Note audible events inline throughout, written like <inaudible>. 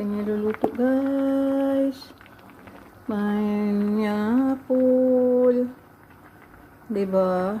ating niluluto guys. Pineapple. Diba?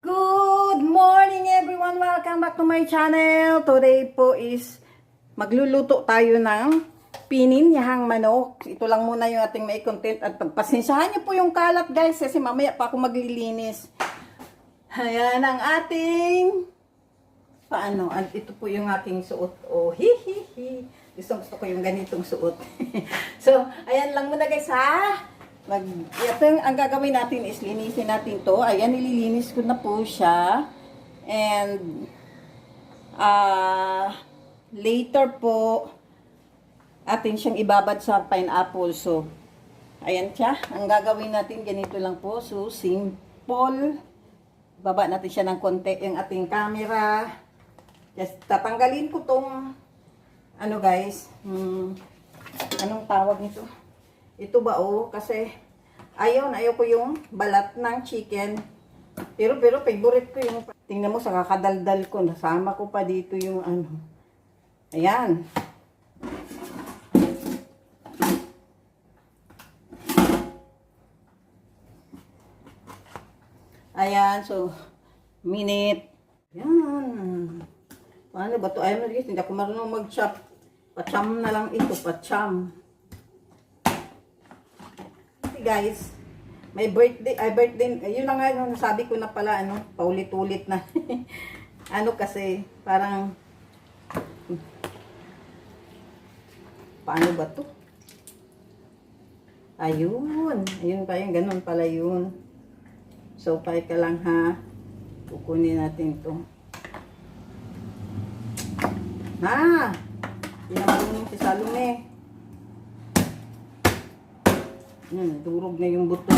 Good morning everyone! Welcome back to my channel. Today po is magluluto tayo ng pininyahang manok. Ito lang muna yung ating may content at pagpasensyahan niyo po yung kalat guys kasi mamaya pa ako maglilinis. Ayan ang ating paano? At ito po yung aking suot. Oh, hi hi hi. Gusto gusto ko yung ganitong suot. <laughs> so, ayan lang muna guys ha. Mag, ito yung, ang gagawin natin is linisin natin to. Ayan, nililinis ko na po siya. And, ah, later po, atin siyang ibabad sa pineapple. So, ayan siya. Ang gagawin natin, ganito lang po. So, simple. Baba natin siya ng konti yung ating camera. Just tatanggalin ko tong, ano guys, hmm, anong tawag nito? Ito ba oh, kasi ayaw na ayaw ko yung balat ng chicken. Pero pero favorite ko yung tingnan mo sa kakadaldal ko, nasama ko pa dito yung ano. Ayan. Ayan, so minute. Ayan. Paano ba to? Ayaw na guys, hindi ako marunong mag-chop. Pacham na lang ito, pacham guys, may birthday, ay birthday, yun na nga nasabi ko na pala, ano, paulit-ulit na. <laughs> ano kasi, parang, paano ba to? Ayun, ayun pa yun, ganun pala yun. So, pay ka lang ha, kukunin natin to. Ha! Yan si Salome. Hmm, durog na yung buto.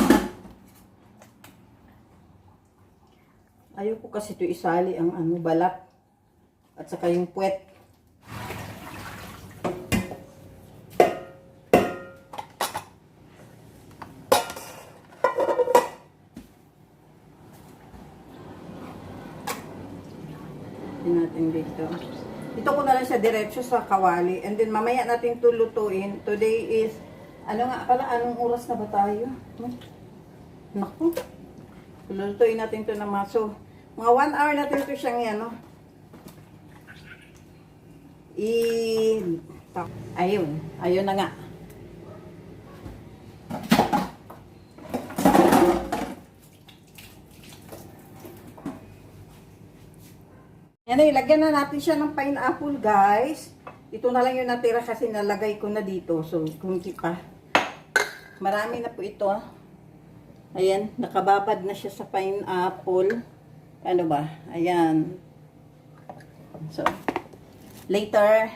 Ayaw ko kasi ito isali ang ano, balat. At saka yung puwet. Tingnan natin dito. Ito ko na lang siya diretso sa kawali. And then mamaya natin tulutuin. Today is ano nga pala, anong oras na ba tayo? Hmm? Naku. Lulutuin natin to ng maso. Mga 1 hour natin ito siyang yan, no? I... Ayun. Ayun na nga. Yan na, ilagyan na natin siya ng pineapple, guys. Ito na lang yung natira kasi nalagay ko na dito. So, kung di pa. Marami na po ito. ah. Ayan, nakababad na siya sa pineapple. Ano ba? Ayan. So, later,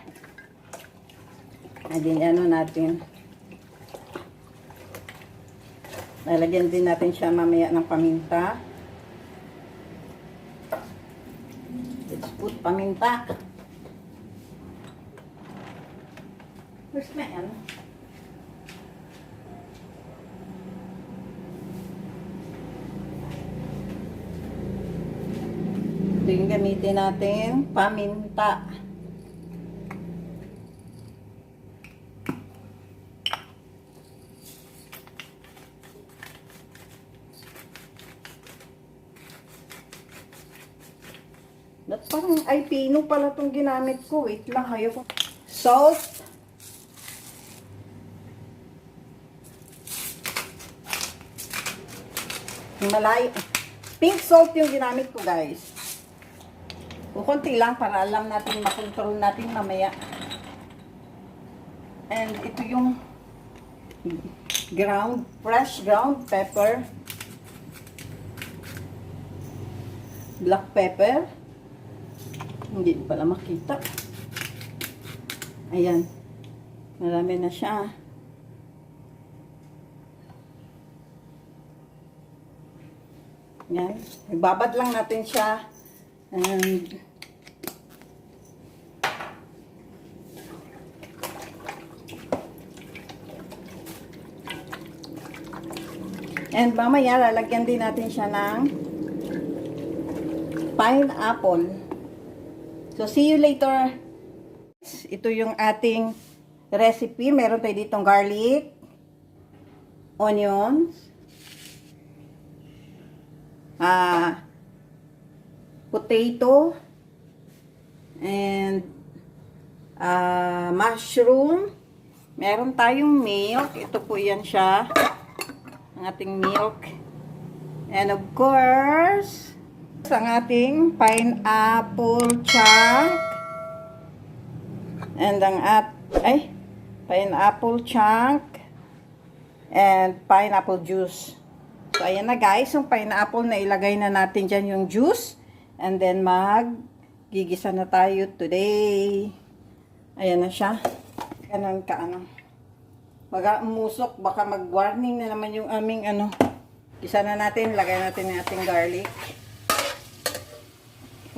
adin ano natin. Lalagyan din natin siya mamaya ng paminta. Let's put paminta. Where's my ano? Ito yung gamitin natin, paminta. Ba't parang ay pino pala itong ginamit ko. Wait lang, hayo ko. Salt. Malay. Pink salt yung ginamit ko, guys. Kukunti lang para alam natin, makontrol natin mamaya. And ito yung ground, fresh ground pepper. Black pepper. Hindi pala makita. Ayan. Marami na siya. Ayan. Ibabad lang natin siya. And... And mamaya, lalagyan din natin siya ng pineapple. So, see you later. Ito yung ating recipe. Meron tayo ditong garlic, onions, ah, potato, and ah, mushroom. Meron tayong milk. Ito po yan siya. Ang ating milk. And of course, ang ating pineapple chunk. And ang at, ay, pineapple chunk. And pineapple juice. So, ayan na guys, yung pineapple na ilagay na natin dyan yung juice. And then mag, gigisa na tayo today. Ayan na siya. Ganon ka ano. Baka umusok, baka mag-warning na naman yung aming ano. Gisa na natin, lagay natin yung ating garlic.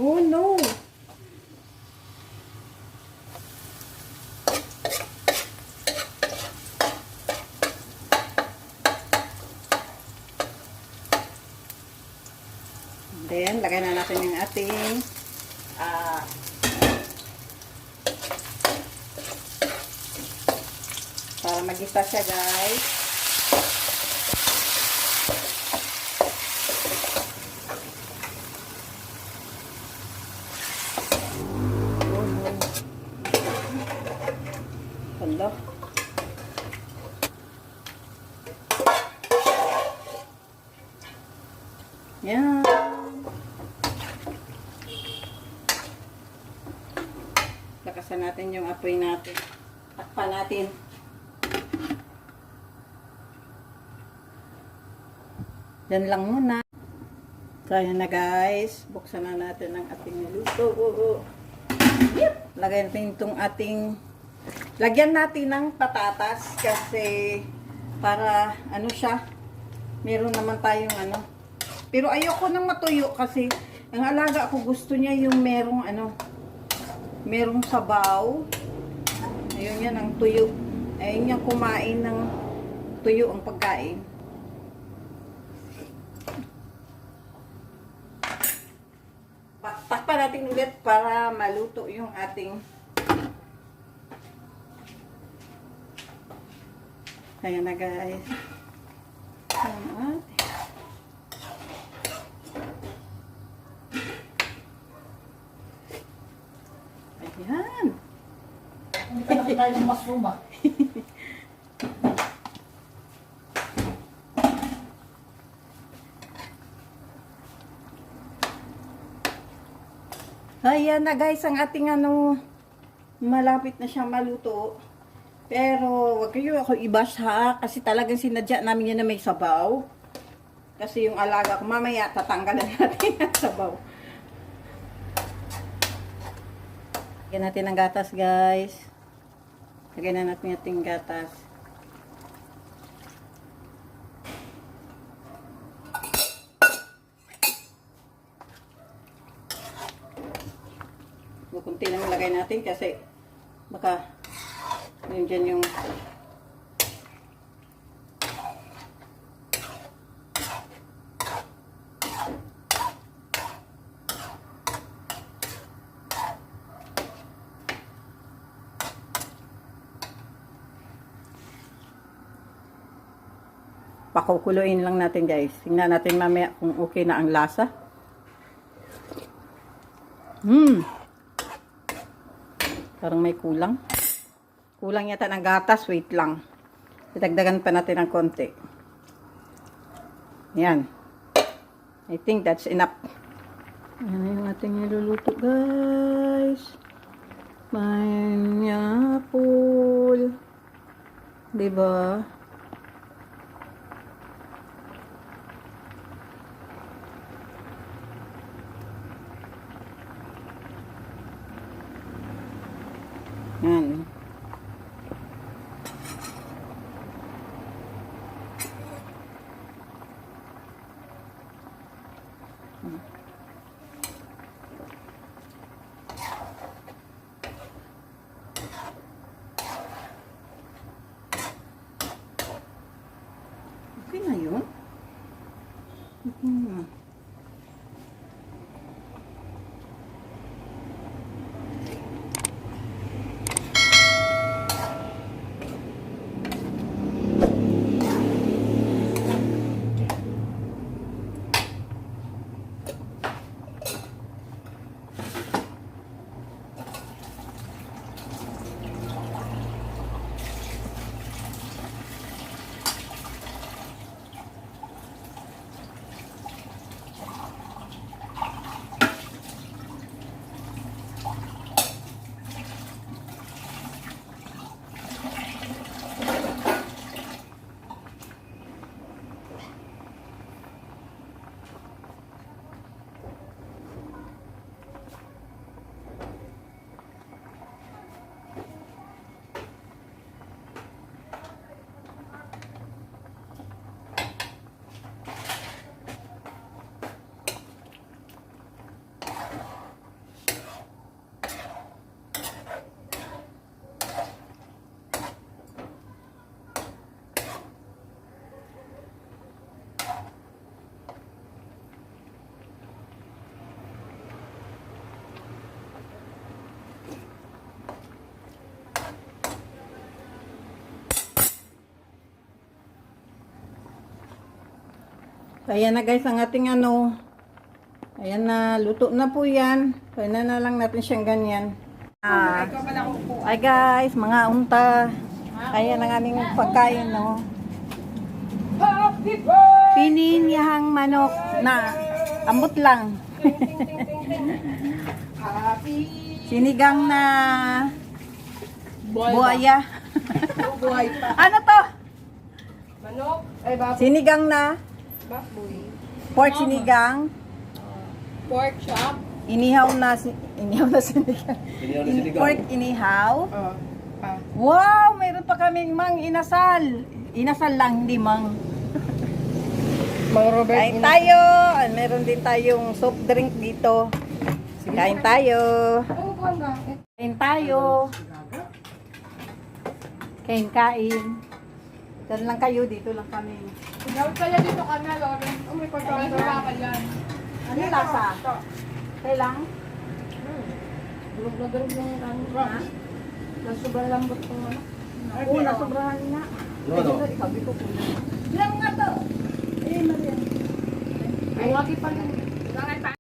Oh no! Then, lagay na natin yung ating ah para magisa siya guys. Hello. Yan. Lakasan natin yung apoy natin. Takpan natin. Yan lang muna. So, ayan na guys. Buksan na natin ang ating niluto. Yep. Lagyan natin itong ating... Lagyan natin ng patatas kasi para ano siya, meron naman tayong ano. Pero ayoko nang matuyo kasi ang alaga ko gusto niya yung merong ano, merong sabaw. Ayun yan ang tuyo. Ayun niya kumain ng tuyo ang pagkain. Pa- Takpan natin ulit para maluto yung ating Ayan na guys. Ayan. Ayan. Nakita yung mushroom ah. Ayan na guys, ang ating ano, malapit na siyang maluto. Pero, wag kayo ako i-bash ha, kasi talagang sinadya namin yan na may sabaw. Kasi yung alaga ko, mamaya tatanggalan <laughs> natin ang sabaw. Lagyan natin ng gatas guys. Lagyan na natin ating gatas. Kunti lang ilagay natin kasi baka yun dyan yung pakukuluin lang natin guys. Tingnan natin mamaya kung okay na ang lasa. Hmm. Parang may kulang. Kulang yata ng gatas. Wait lang. Dagdagan pa natin ng konti. Yan. I think that's enough. Yan na yung ating niluluto, guys. Pineapple. Diba? Yan. Ayan na guys ang ating ano. Ayan na, luto na po yan. Kaya na, na lang natin siyang ganyan. Ah, ay guys, mga unta. Ayan ang aming pagkain, no. Pinin yahang manok na ambot lang. Sinigang na pa. <laughs> ano to? Manok. Sinigang na Baboy. pork sinigang. Pork chop. Inihaw na si inihaw na sinigang. In, pork inihaw. Oh. Ah. Wow, mayroon pa kaming mang inasal. Inasal lang, hindi mang. Mang Robert. Kain tayo. At Meron din tayong soft drink dito. Kain tayo. Kain tayo. Kain kain. Diyan lang kayo, dito lang kami. Dapat kaya dito ka na, Lauren. Sa ka yan. Ano yung lasa? Kailang? Durog na durog yung ano. Ha? Sobrang lambot ko ano. Oo, nasobrahan nga. Ano? Ay, Sabi ko po. Ilang nga to? Eh, Maria. Ay, wagi pa rin.